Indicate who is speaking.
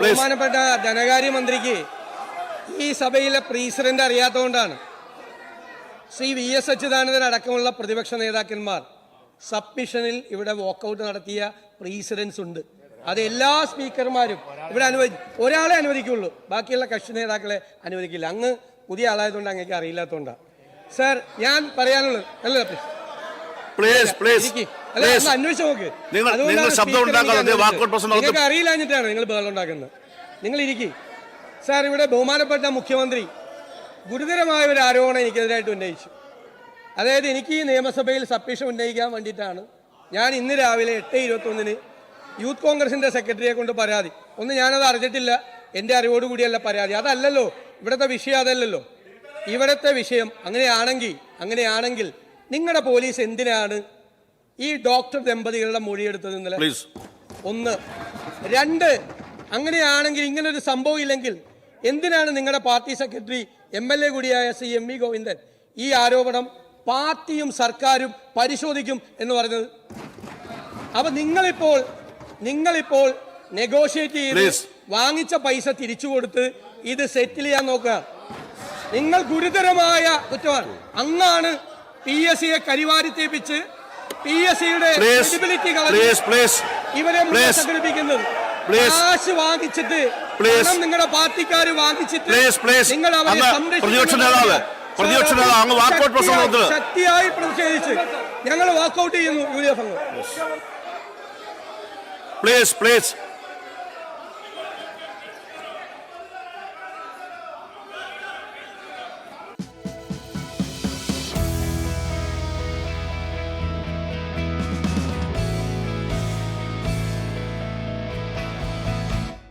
Speaker 1: ബഹുമാനപ്പെട്ട ധനകാര്യമന്ത്രിക്ക് ഈ സഭയിലെ പ്രീസിഡന്റ് അറിയാത്തതുകൊണ്ടാണ് ശ്രീ വി എസ് അച്യുതാനന്ദൻ അടക്കമുള്ള പ്രതിപക്ഷ നേതാക്കന്മാർ സബ്മിഷനിൽ ഇവിടെ വാക്കൗട്ട് നടത്തിയ പ്രീസിഡൻസ് ഉണ്ട്. അത് എല്ലാ സ്പീക്കർമാരും ഇവിടെ അനുവദി ഒരാളെ അനുവദിക്കുള്ളൂ. ബാക്കിയുള്ള കക്ഷി നേതാക്കളെ അനുവദിക്കില്ല. അങ്ങ് പുതിയ ആളായതുകൊണ്ട് അങ്ങേക്ക് അറിയില്ലാത്തതുകൊണ്ടാണ് സർ ഞാൻ പറയാനുള്ളത് അല്ലേ
Speaker 2: പ്ലീസ് പ്ലീസ്
Speaker 1: നോക്ക്.
Speaker 2: നിങ്ങൾ- നിങ്ങൾ ശബ്ദം
Speaker 1: സ്പീക്കർ
Speaker 2: ഉണ്ടാക്കാതെ
Speaker 1: എനിക്ക്
Speaker 2: വാക്കൗട്ട് പ്രശ്നം
Speaker 1: നിങ്ങൾക്ക് അറിയില്ലാഞ്ഞിട്ടാണ് നിങ്ങൾ ബഹളം ഉണ്ടാക്കുന്നത്. നിങ്ങൾ ഇരിക്കി. സാർ ഇവിടെ ബഹുമാനപ്പെട്ട മുഖ്യമന്ത്രി ഗുരുതരമായ ഒരു ആരോപണം എനിക്കെതിരായിട്ട് ഉന്നയിച്ചു. അതായത് എനിക്ക് ഈ നിയമസഭയിൽ സബ്മിഷൻ ഉന്നയിക്കാൻ വേണ്ടിയിട്ടാണ് ഞാൻ ഇന്ന് രാവിലെ എട്ട് ഇരുപത്തൊന്നിന് യൂത്ത് കോൺഗ്രസിന്റെ സെക്രട്ടറിയെ കൊണ്ട് പരാതി. ഒന്ന് ഞാനത് അറിഞ്ഞിട്ടില്ല. എന്റെ അറിവോടുകൂടിയല്ല പരാതി. അതല്ലല്ലോ. ഇവിടുത്തെ വിഷയം അതല്ലല്ലോ. ഇവിടുത്തെ വിഷയം അങ്ങനെയാണെങ്കിൽ അങ്ങനെയാണെങ്കിൽ നിങ്ങളുടെ പോലീസ് എന്തിനാണ് ഈ ഡോക്ടർ ദമ്പതികളുടെ മൊഴിയെടുത്തത് ഇന്നലെ.
Speaker 2: പ്ലീസ്
Speaker 1: ഒന്ന്. രണ്ട് അങ്ങനെയാണെങ്കിൽ ഇങ്ങനെ ഒരു സംഭവം ഇല്ലെങ്കിൽ എന്തിനാണ് നിങ്ങളുടെ party secretary M L A കൂടിയായ സി എം വി ഗോവിന്ദൻ ഈ ആരോപണം പാർട്ടിയും സർക്കാരും പരിശോധിക്കും എന്ന് പറഞ്ഞത്? അപ്പൊ നിങ്ങളിപ്പോൾ നിങ്ങളിപ്പോൾ നെഗോഷിയേറ്റ് ചെയ്ത് വാങ്ങിച്ച പൈസ തിരിച്ചു കൊടുത്ത് ഇത് സെറ്റിൽ ചെയ്യാൻ നോക്കുക. നിങ്ങൾ ഗുരുതരമായ കുറ്റമാണ് അങ്ങാണ് പി എസ് സിയെ കരിവാരി തേപ്പിച്ച് പി എസ് സിയുടെ ഇവരെ. സംഘടിപ്പിക്കുന്നത് കാശ് വാങ്ങിച്ചിട്ട്. നിങ്ങളുടെ പാർട്ടിക്കാർ വാങ്ങിച്ചിട്ട് നിങ്ങൾ അവരെ
Speaker 2: അങ്ങ്
Speaker 1: സംരക്ഷിക്കുന്ന
Speaker 2: പ്രതിപക്ഷ നേതാവ് പ്രതിപക്ഷ
Speaker 1: സാർ,
Speaker 2: നേതാവ് അങ്ങ് വാക്കൗട്ട് പ്രശ്നം
Speaker 1: ശക്തിയായി- പ്രതിഷേധിച്ച് ഞങ്ങൾ വാക്കൗട്ട് ചെയ്യുന്നു യു ഡി എഫ് അംഗം
Speaker 2: പ്ലീസ് പ്ലീസ്